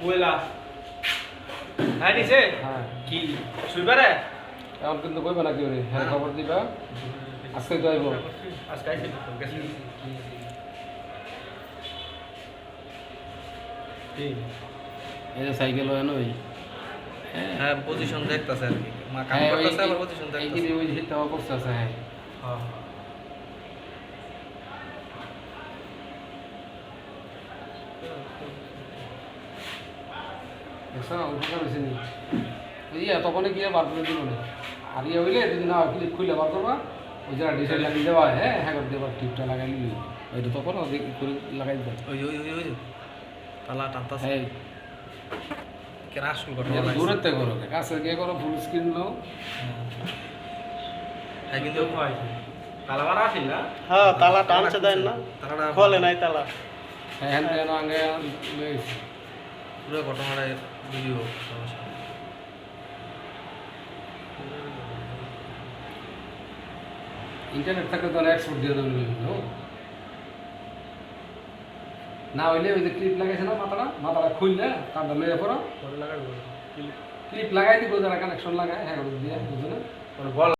ওয়েলা হ্যাঁ নিছে হ্যাঁ। কি? শুইবারে এখন কিন্তু কইবে না কেউ রে হ্যাঁ খবর দিবা? আজকে তো আইব আজকে আইছে তো গেছি। এই যে সাইকেল হয় নই হ্যাঁ। পজিশন দেখতাছে আর কি। মা কাম হ্যাঁ, করতেছে আবার পজিশন এই যে ওই যে তাও করতেছে হ্যাঁ। হ্যাঁ। দেখছ না উপকার হয়েছে নি ওই ইয়া গিয়ে বার করে দিল না। আর ইয়ে হইলে যদি না ক্লিপ খুলে বার করবা। ওই যারা ডিসাইড লাগিয়ে দেওয়া হ্যাঁ হ্যাঁ করে দেবার টিপটা লাগাই নিবি। ওইটা তখন ওই করে লাগাই দিবা। ওই ওই ওই ওই তালা টানতাছে। হ্যাঁ আসল ঘটনা। দূরের থেকে করো কাছে গিয়ে করো ফুল স্ক্রিন নাও। হ্যাঁ। কিন্তু কিন্তু কালাবার আসিল না? হ্যাঁ তালা টানছে দেন না। খোলে নাই তালা। হ্যাঁ হ্যাঁ হ্যাঁ আগে পুরো ঘটনাটা ভিডিও সমস্যা। ইন্টারনেট থাকলে তো এক্সপোর্ট দিয়ে দেবেন বিভিন্ন না হইলে ওই যে ক্লিপ লাগাইছে না মাথাটা মাথাটা খুললে তারটা লইয়া পড়ো। ক্লিপ লাগাই দিব যারা কানেকশন লাগায় হ্যাঁ দিয়ে বুঝো না বল।